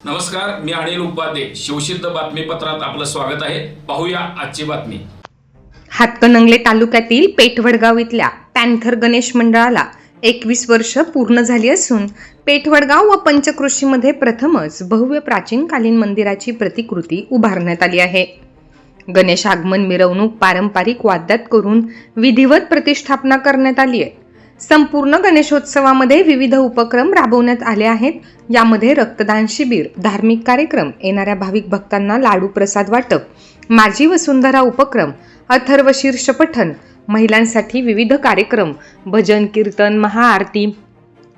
नमस्कार मी अनिल उपाध्ये. शिवसिद्ध बातमीपत्रात आपलं स्वागत आहे. पाहूया आजची बातमी. हातकणंगले तालुक्यातील पेठवडगाव इथल्या पॅन्थर गणेश मंडळाला एकवीस वर्ष पूर्ण झाली असून पेठवडगाव व पंचकृषीमध्ये प्रथमच भव्य प्राचीनकालीन मंदिराची प्रतिकृती उभारण्यात आली आहे. गणेश आगमन मिरवणूक पारंपरिक वाद्यात करून विधिवत प्रतिष्ठापना करण्यात आली आहे. संपूर्ण गणेशोत्सवामध्ये विविध उपक्रम राबवण्यात आले आहेत. यामध्ये रक्तदान शिबिर धार्मिक कार्यक्रम येणाऱ्या भाविक भक्तांना लाडू प्रसाद वाटप माझी वसुंधरा उपक्रम अथर्व शीर्ष पठण महिलांसाठी विविध कार्यक्रम भजन कीर्तन महाआरती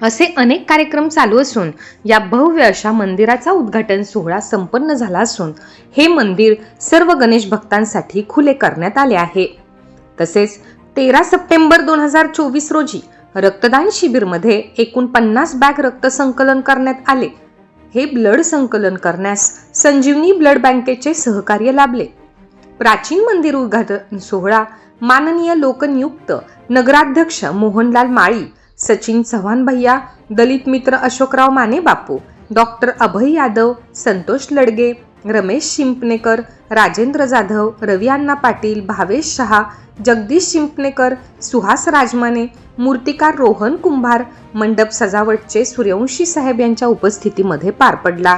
असे अनेक कार्यक्रम चालू असून या भव्य अशा मंदिराचा उद्घाटन सोहळा संपन्न झाला असून हे मंदिर सर्व गणेश भक्तांसाठी खुले करण्यात आले आहे. तसेच तेरा सप्टेंबर दोन हजार चोवीस रोजी रक्तदान शिबिरमध्ये एकूण पन्नास बॅग रक्त संकलन करण्यात आले. हे ब्लड संकलन करण्यास संजीवनी ब्लड बँकेचे सहकार्य लाभले. प्राचीन मंदिर उद्घाटन सोहळा माननीय लोकनियुक्त नगराध्यक्ष मोहनलाल माळी सचिन चव्हाण भैया दलित मित्र अशोकराव माने बापू डॉक्टर अभय यादव संतोष लडगे रमेश शिंपणेकर राजेंद्र जाधव रवी अण्णा पाटील भावेश शहा जगदीश शिंपणेकर सुहास राजमाने मूर्तिकार रोहन कुंभार मंडप सजावटचे सूर्यवंशी साहेब यांच्या उपस्थितीमध्ये पार पडला.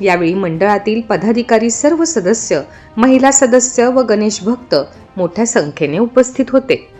यावेळी मंडळातील पदाधिकारी सर्व सदस्य महिला सदस्य व गणेश भक्त मोठ्या संख्येने उपस्थित होते.